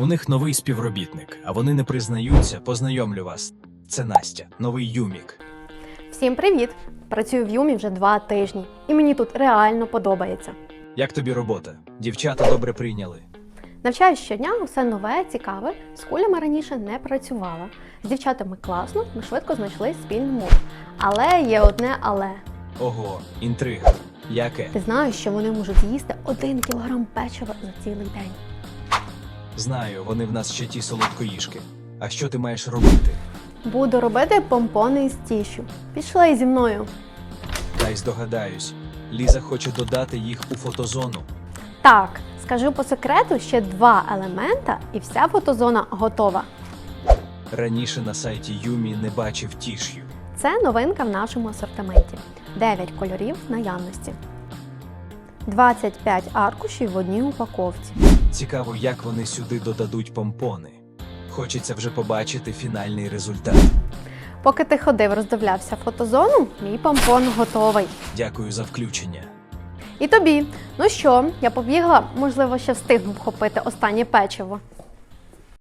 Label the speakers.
Speaker 1: У них новий співробітник, а вони не признаються. Познайомлю вас. Це Настя, новий Юмік.
Speaker 2: Всім привіт! Працюю в Юмі вже два тижні, і мені тут реально подобається.
Speaker 1: Як тобі робота? Дівчата добре прийняли.
Speaker 2: Навчаюсь щодня, усе нове, цікаве. З кулями раніше не працювала. З дівчатами класно, ми швидко знайшли спільну мову. Але є одне але.
Speaker 1: Ого, інтрига. Яке?
Speaker 2: Ти знаєш, що вони можуть з'їсти один кілограм печива за цілий день.
Speaker 1: Знаю, вони в нас ще ті солодкоїжки. А що ти маєш робити?
Speaker 2: Буду робити помпони із тішю. Пішли зі мною.
Speaker 1: Дай здогадаюсь. Ліза хоче додати їх у фотозону.
Speaker 2: Так, скажу по секрету ще два елемента, і вся фотозона готова.
Speaker 1: Раніше на сайті Юмі не бачив тіш'ю.
Speaker 2: Це новинка в нашому асортименті. 9 кольорів наявності. 25 аркушів в одній упаковці.
Speaker 1: Цікаво, як вони сюди додадуть помпони. Хочеться вже побачити фінальний результат.
Speaker 2: Поки ти ходив, роздивлявся фотозону, мій помпон готовий.
Speaker 1: Дякую за включення.
Speaker 2: І тобі. Ну що, я побігла, можливо, ще встигну вхопити останнє печиво.